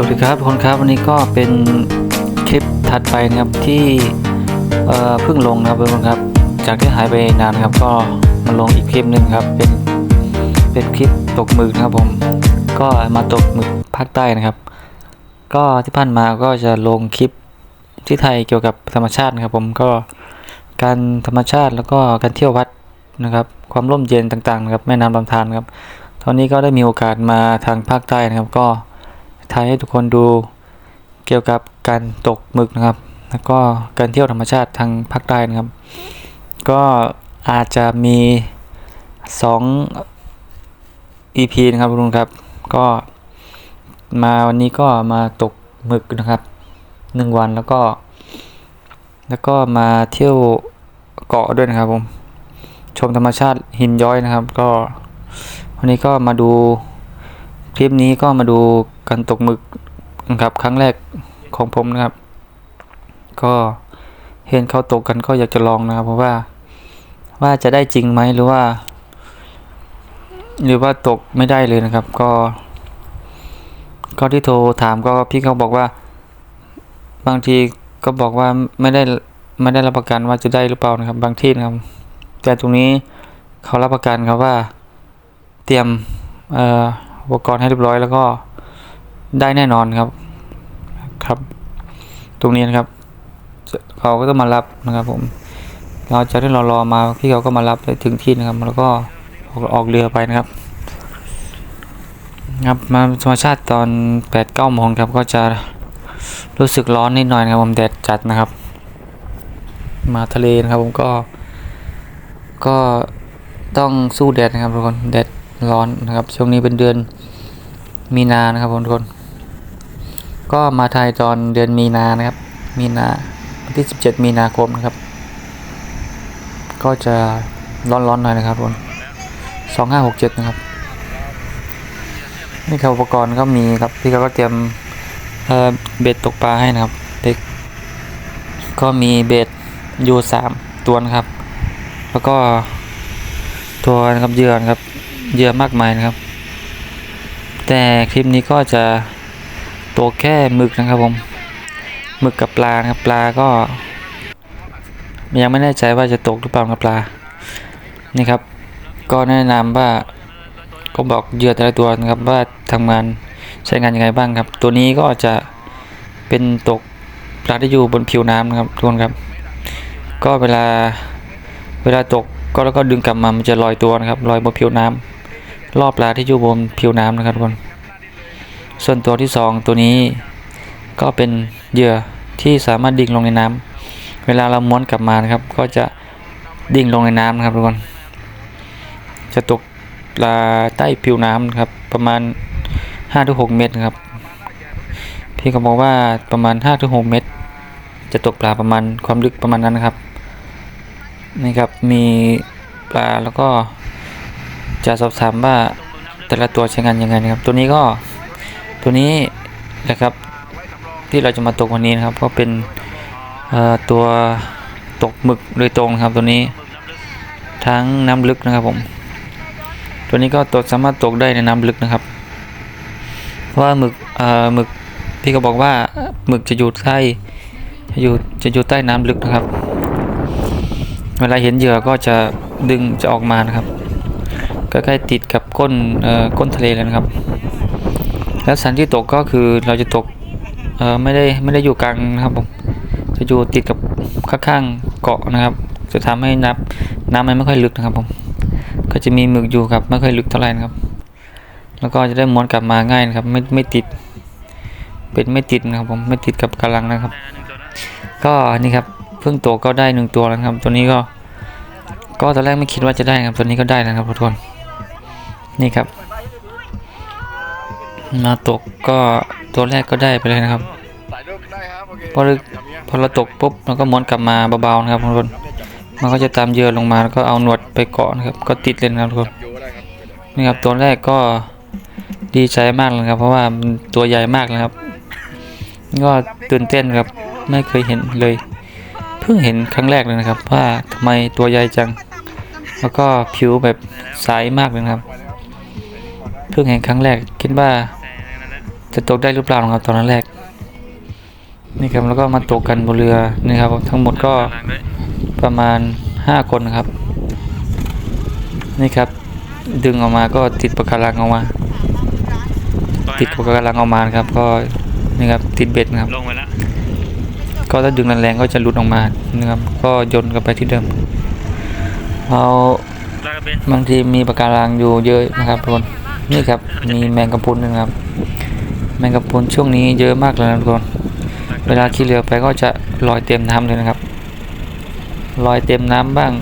สวัสดีครับทุกคนครับวันนี้ก็เป็นคลิปถัดไปนะครับที่เพิ่งลงนะครับทุกคนครับ จากที่หายไปนานครับ ก็มาลงอีกคลิปหนึ่งครับ เป็นเป็นคลิปตกหมึกนะครับผม ก็มาตกหมึกภาคใต้นะครับ ก็ที่ผ่านมาก็จะลงคลิปที่ไทยเกี่ยวกับธรรมชาตินะครับ ผมก็การธรรมชาติแล้วก็การเที่ยววัดนะครับ ความร่มเย็นต่างๆนะครับแม่น้ำลำธารครับ ตอนนี้ก็ได้มีโอกาสมาทางภาคใต้นะครับก็ ถ่ายให้ทุกคนดูเกี่ยวกับการตกหมึกนะครับ แล้วก็การเที่ยวธรรมชาติทางภาคใต้นะครับ ก็อาจจะมี2 EP นะครับทุกคนครับ ก็มาวันนี้ก็มาตกหมึกนะครับหนึ่งวันแล้วก็ แล้วก็มาเที่ยวเกาะด้วยนะครับผมชมธรรมชาติหินย้อยนะครับ ก็วันนี้ก็มาดู คลิปนี้ก็มาดูการตกหมึกนะครับ ครั้งแรกของผมนะครับ ก็เห็นเขาตกกันก็อยากจะลองนะครับ เพราะว่าว่าจะได้จริงไหมหรือว่า หรือว่าตกไม่ได้เลยนะครับ ก็ ก็ที่โทรถามก็พี่เขาบอกว่า บางทีก็บอกว่าไม่ได้ไม่ได้รับประกันว่าจะได้หรือเปล่านะครับ บางที่นะครับ แต่ตรงนี้เขารับประกันครับว่า เตรียมเอ่อ อุปกรณ์ให้เรียบร้อยแล้วก็ได้แน่นอนครับครับ ตรงนี้นะครับเขาก็ต้องมารับนะครับผม เราจะได้รอรอมาพี่เขาก็มารับไปถึงที่นะครับ แล้วก็ออกออกเรือไปนะครับครับมาธรรมชาติตอนแปดเก้าโมงครับก็จะรู้สึกร้อนนิดหน่อยนะครับผมแดดจัดนะครับ มาทะเลนะครับผมก็ก็ต้องสู้แดดนะครับทุกคนแดดร้อนนะครับ ช่วงนี้เป็นเดือน มีนานะครับทุกคน ก็มาไทยตอนเดือนมีนานะครับ มีนาวันที่ 17 มีนาคมนะครับ ก็จะร้อนๆหน่อยนะครับทุกคน2567นะครับ นี่ครับอุปกรณ์ก็มีครับพี่เขาก็เตรียมเเบ็ดตกปลาให้นะครับเด็กก็มีเบ็ดอยู่สามตัวนะครับ แล้วก็ตัวนะครับเยื่อนะครับเยื่อมากมายนะครับ แต่คลิปนี้ก็จะตัวแค่หมึกนะครับผมหมึกกับปลานะครับปลาก็ยังไม่แน่ใจว่าจะตกหรือเปล่ากับปลานี่ครับ ก็แนะนำว่าก็บอกเหยื่อแต่ละตัวนะครับว่าทำงานใช้งานยังไงบ้างครับ ตัวนี้ก็จะเป็นตกปลาที่อยู่บนผิวน้ำนะครับทุกคนครับ ก็เวลาเวลาตกก็แล้วก็ดึงกลับมามันจะลอยตัวนะครับลอยบนผิวน้ำ รอบปลาที่อยู่บนผิวน้ำนะครับทุกคนส่วนตัวที่สองตัวนี้ก็เป็นเหยื่อที่สามารถดิ่งลงในน้ำเวลาเราม้วนกลับมานะครับ ก็จะดิ่งลงในน้ำนะครับทุกคนจะตกปลาใต้ผิวน้ำนะครับประมาณ5-6เมตรครับ พี่ก็บอกว่าประมาณ5-6เมตร จะตกปลาประมาณความลึกประมาณนั้นนะครับนี่ครับมีปลาแล้วก็ จะสอบถามว่าแต่ละตัวใช้งานยังไงนะครับ ตัวนี้ก็ตัวนี้นะครับที่เราจะมาตกวันนี้นะครับ ก็เป็นตัวตกหมึกโดยตรงนะครับตัวนี้ทั้งน้ำลึกนะครับผม ตัวนี้ก็ตกสามารถตกได้ในน้ำลึกนะครับ เพราะว่าหมึกหมึกพี่ก็บอกว่าหมึกจะอยู่ใต้จะอยู่จะอยู่ใต้น้ำลึกนะครับ เวลาเห็นเหยื่อก็จะดึงจะออกมานะครับ ใกล้ๆติดกับก้นเอ่อก้นทะเลเลยนะครับ แล้วสันที่ตกก็คือเราจะตกเอ่อไม่ได้ไม่ได้อยู่กลางนะครับผมจะอยู่ติดกับข้างๆเกาะนะครับ จะทำให้น้ำน้ำมันไม่ค่อยลึกนะครับผมก็จะมีหมึกอยู่ครับไม่ค่อยลึกเท่าไหร่นะครับ แล้วก็จะได้ม้วนกลับมาง่ายนะครับ ไม่ไม่ติดเป็นไม่ติดนะครับผมไม่ติดกับกำลังนะครับ ก็นี่ครับเพิ่งตัวก็ได้หนึ่งตัวแล้วครับ ตัวนี้ก็ ก็ตอนแรกไม่คิดว่าจะได้ครับ ตัวนี้ก็ได้นะครับทุกคน นี่ครับ มาตกก็ตัวแรกก็ได้ไปเลยนะครับถ่ายรูปได้ครับโอเคพอเราแบบนี้พอเราตกปุ๊บเราก็ม้วนกลับมาเบาๆนะครับทุกคนมันก็จะตามเหยื่อลงมาแล้วก็เอาหนวดไปเกาะนะครับ ก็ติดเลยนะครับทุกคนอยู่ก็ได้ครับนี่ครับตัวแรกก็ดีใจมากเลยครับ เพราะว่ามันตัวใหญ่มากเลยครับ ก็ตื่นเต้นครับไม่เคยเห็นเลย เพิ่งเห็นครั้งแรกเลยนะครับ ว่าทำไมตัวใหญ่จัง แล้วก็ผิวแบบใสมากเลยนะครับ เพิ่งเห็นครั้งแรก คิดว่าจะตกได้หรือเปล่านะครับตอนนั้นแรก นี่ครับแล้วก็มาตกกันบนเรือนี่ครับทั้งหมดก็ประมาณห้าคนนะครับ นี่ครับ ดึงออกมาก็ติดปะการังออกมา ติดปะการังออกมานะครับ ก็นี่ครับติดเบ็ดนะครับลงไปแล้วก็ถ้าดึงแรงๆก็จะหลุดออกมานะครับ ก็โยนกลับไปที่เดิมเอาลากกระเบนบางทีมีปะการังอยู่เยอะนะครับทุกคน นี่ครับมีแมงกะพรุนนะครับ แมงกะพรุนช่วงนี้เยอะมากเลยนะทุกคนเวลาขี่เรือไปก็จะลอยเต็มน้ำเลยนะครับลอยเต็มน้ำบ้าง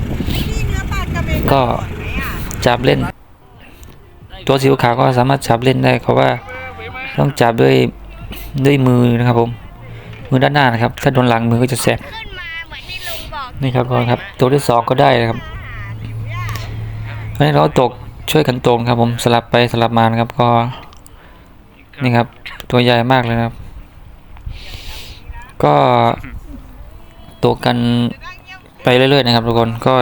ก็จับเล่น ตัวสีขาวก็สามารถจับเล่นได้เขาะว่าต้องจับด้วยด้วยมือนะครับผมมือด้านหน้านะครับ ถ้าโดนหลังมือก็จะแสบนี่ครับกคนครับ ตัวที่สองก็ได้นะครับเพราะฉะนั้นเราตก ช่วยกันตกครับผมสลับไปสลับมานะครับก็ นี่ครับ ตัวใหญ่มากเลยครับ ก็ตกกันไปเรื่อยๆนะครับทุกคนก็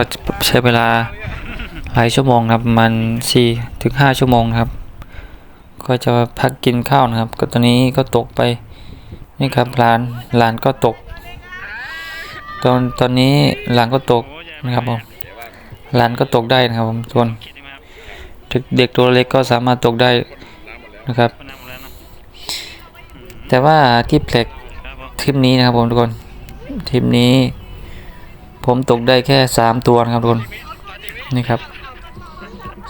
ใช้เวลาหลายชั่วโมงครับมันสี่ถึงห้าชั่วโมงครับ ก็จะพักกินข้าวนะครับ ก็ตอนนี้ก็ตกไปนี่ครับหลานหลานก็ตก ตอนตอนนี้หลานก็ตกนะครับผมหลานก็ตกได้นะครับผมส่วนคิดได้ไหมครับ เด็กตัวเล็กก็สามารถตกได้นะครับ แต่ว่าที่แปลกครับผมทริปนี้นะครับผมทุกคนทริปนี้ ผมตกได้แค่สามตัวนะครับทุกคนนี่ครับ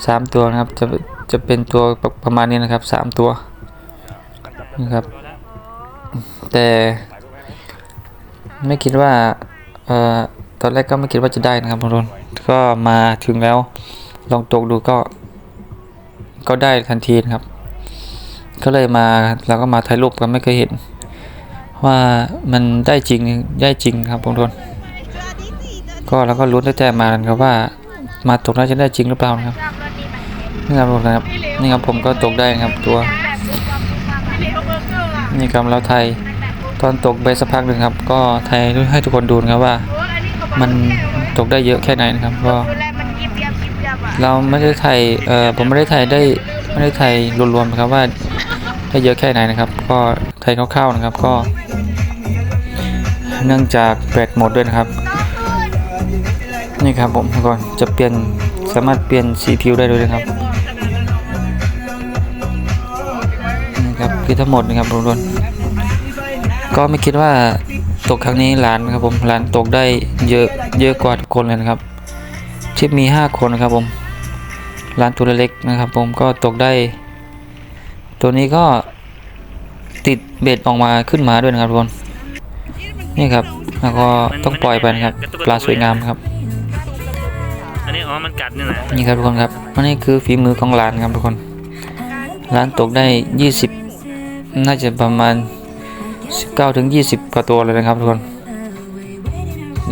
สามตัวนะครับจะจะเป็นตัวประมาณนี้นะครับสามตัวนี่ครับ แต่ไม่คิดว่าเอ่อตอนแรกก็ไม่คิดว่าจะได้นะครับทุกคนก็มาถึงแล้วลองตกดูก็ ก็ได้ทันทีนะครับ ก็เลยมาเราก็มาถ่ายรูปกันไม่เคยเห็น ว่ามันได้จริงได้จริงครับทุกคนก็เราก็รู้ตั้แต่มากันครับว่า มาตกน่าจะได้จริงหรือเปล่านะครับนี่ครับทุกคนครับนี่ครับผมก็ตกได้ครับตัวนี่ครับเราไทยตอนตกไปสักพักหนึ่งครับ ก็ไทยให้ทุกคนดูนะครับว่า มันตกได้เยอะแค่ไหนนะครับก็ เราไม่ได้ถ่ายเอ่อผมไม่ได้ถ่ายได้ไม่ได้ถ่ายรวมๆนะครับว่าได้เยอะแค่ไหนนะครับ ก็ถ่ายคร่าวๆนะครับก็ เนื่องจากแบตหมดด้วยนะครับ นี่ครับผมก่อนจะเปลี่ยนสามารถเปลี่ยนสีผิวได้ด้วยนะครับนี่ครับคือทั้งหมดนะครับทุกคนก็ไม่คิดว่าตกครั้งนี้หลานครับผมหลานตกได้เยอะเยอะกว่าทุกคนเลยนะครับทริปมีห้าคนนะครับผม หลานตัวเล็กนะครับ ผมก็ตกได้ ตัวนี้ก็ติดเบ็ดออกมาขึ้นมาด้วยนะครับทุกคนนี่ครับแล้วก็ต้องปล่อยไปนะครับปลาสวยงามครับอันนี้อ๋อมันกัดนี่นะนี่ครับทุกคนครับอันนี้คือฝีมือของร้านครับทุกคนร้านตกได้ 20 น่าจะประมาณ 19ถึง20 กว่าตัวเลยนะครับทุกคน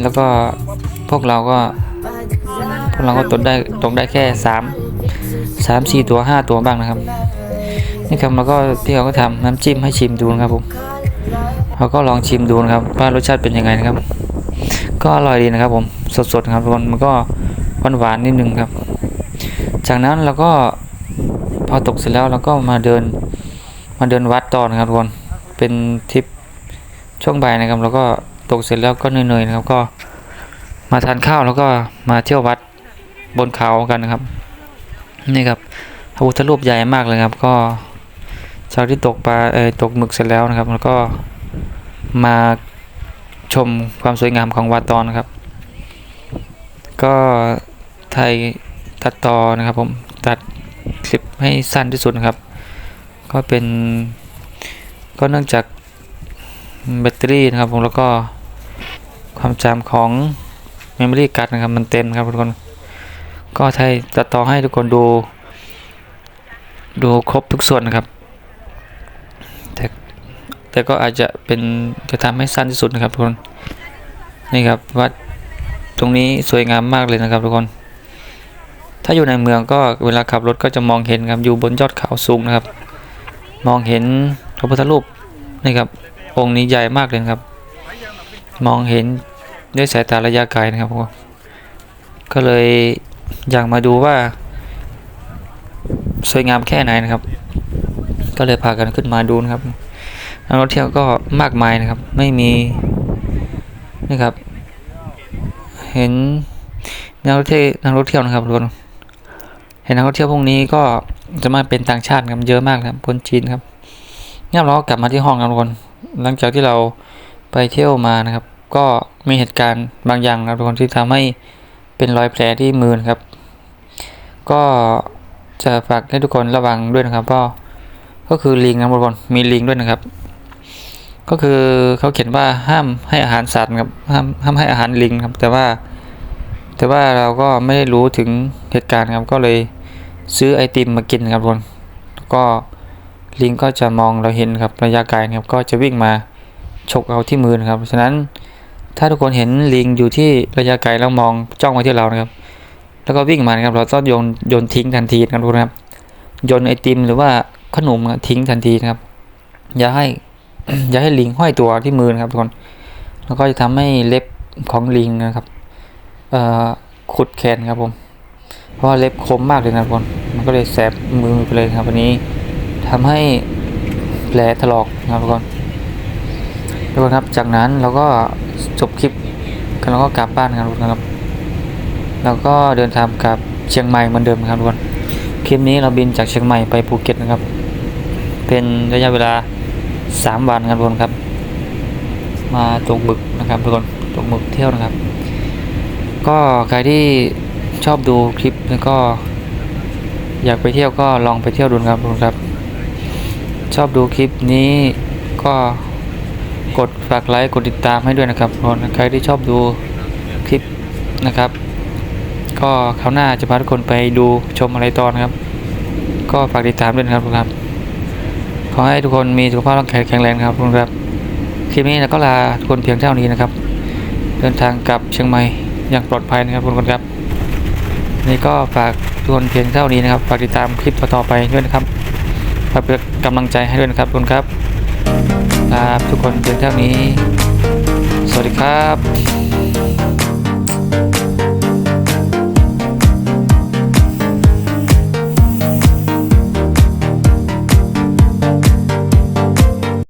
แล้วก็พวกเราก็พวกเราก็ตกได้ตกได้แค่ 3 3 4ตัว5ตัวบ้างนะครับ นี่ครับแล้วก็พี่เขาก็ทำน้ำจิ้มให้ชิมดูนะครับผมเราก็ลองชิมดูนะครับว่ารสชาติเป็นยังไงนะครับ ก็อร่อยดีนะครับ ผมสดๆครับทุกคนมันก็หวานๆนิดนึงครับ จากนั้นเราก็พอตกเสร็จแล้วเราก็มาเดินมาเดินวัดต่อนะครับทุกคนเป็นทริปช่วงบ่ายนะครับ แล้วก็ตกเสร็จแล้วก็เหนื่อยๆนะครับ ก็มาทานข้าวแล้วก็มาเที่ยววัดบนเขากันนะครับ นี่ครับพระพุทธรูปใหญ่มากเลยครับ ก็จากที่ตกปลาเออตกหมึกเสร็จแล้วนะครับ แล้วก็มาชมความสวยงามของวัดตอนนะครับ ก็ไทยตัดต่อนะครับผมตัดคลิปให้สั้นที่สุดนะครับ ก็เป็นก็เนื่องจากแบตเตอรี่นะครับผมแล้วก็ความจำของ Memory Card นะครับมันเต็มครับทุกคน ก็ไทยตัดต่อให้ทุกคนดู ดูครบทุกส่วนนะครับ แต่แต่ก็อาจจะเป็นจะทำให้สั้นที่สุดนะครับทุกคนนี่ครับวัดตรงนี้สวยงามมากเลยนะครับทุกคน ถ้าอยู่ในเมืองก็เวลาขับรถก็จะมองเห็นครับอยู่บนยอดเขาสูงนะครับ มองเห็นพระพุทธรูปนี่ครับองค์นี้ใหญ่มากเลยครับ มองเห็นด้วยสายตาระยะไกลนะครับก็เลย อยากมาดูว่า สวยงามแค่ไหนนะครับ ก็เลยพากันขึ้นมาดูนะครับนักท่องเที่ยวก็มากมายนะครับ ไม่มีนะครับ เห็นนักท่องเที่ยวนักท่องเที่ยวนะครับทุกคนเห็นนักท่องเที่ยวพวกนี้ก็จะมาเป็นต่างชาติครับเยอะมากครับคนจีนครับเนี่ยเรากลับมาที่ห้องครับทุกคน หลังจากที่เราไปเที่ยวมานะครับ ก็มีเหตุการณ์บางอย่างนะครับทุกคนที่ทำให้ เป็นรอยแผลที่มือนะครับ ก็จะฝากให้ทุกคนระวังด้วยนะครับก็ก็คือลิงนะครับทุกคนมีลิงด้วยนะครับ ก็คือเขาเขียนว่าห้ามให้อาหารสัตว์ครับห้ามห้ามให้อาหารลิงครับ แต่ว่าแต่ว่าเราก็ไม่ได้รู้ถึงเหตุการณ์ครับก็เลยซื้อไอติมมากินครับทุกคนก็ลิงก็จะมองเราเห็นครับระยะไกลครับก็จะวิ่งมาฉกเอาที่มือนะครับฉะนั้น ถ้าทุกคนเห็นลิงอยู่ที่ระยะไกลแล้วมองจ้องมาที่เรานะครับ แล้วก็วิ่งมานะครับ เราต้องโยนโยนทิ้งทันทีนะครับทุกคนครับโยนไอติมหรือว่าขนมทิ้งทันทีนะครับ อย่าให้ อย่าให้ลิงห้อยตัวที่มือนะครับทุกคน แล้วก็จะทำให้เล็บของลิงนะครับเอ่อขุดแขนครับผม เพราะเล็บคมมากเลยนะทุกคน มันก็เลยแสบมือไปเลยครับวันนี้ทำให้แผลถลอกนะครับทุกคนทุกคนครับ จากนั้นเราก็ จบคลิปกันแล้วก็กลับบ้านครับทุกคนครับ แล้วก็เดินทางกลับเชียงใหม่เหมือนเดิมครับทุกคน คลิปนี้เราบินจากเชียงใหม่ไปภูเก็ตนะครับ เป็นระยะเวลา 3 วันครับทุกคนครับ มาตกหมึกนะครับทุกคนตกหมึกเที่ยวนะครับ ก็ใครที่ชอบดูคลิปแล้วก็อยากไปเที่ยวก็ลองไปเที่ยวดูนะครับทุกคนครับ ชอบดูคลิปนี้ก็ กดฝากไลค์กดติดตามให้ด้วยนะครับคนใครที่ชอบดูคลิปนะครับ ก็คราวหน้าจะพาทุกคนไปดูชมอะไรตอนครับ ก็ฝากติดตามด้วยนะครับทุกครับ ขอให้ทุกคนมีสุขภาพร่างกายแข็งแรงครับทุกคนครับคลิปนี้เราก็ลาทุกคนเพียงเท่านี้นะครับ เดินทางกลับเชียงใหม่อย่างปลอดภัยนะครับทุกคนครับนี่ก็ฝากทุกคนเพียงเท่านี้นะครับ ฝากติดตามคลิปต่อๆไปด้วยนะครับฝากเป็นกำลังใจให้ด้วยนะครับทุกคนครับ ครับ ทุกคนเพียงเท่านี้ สวัสดีครับ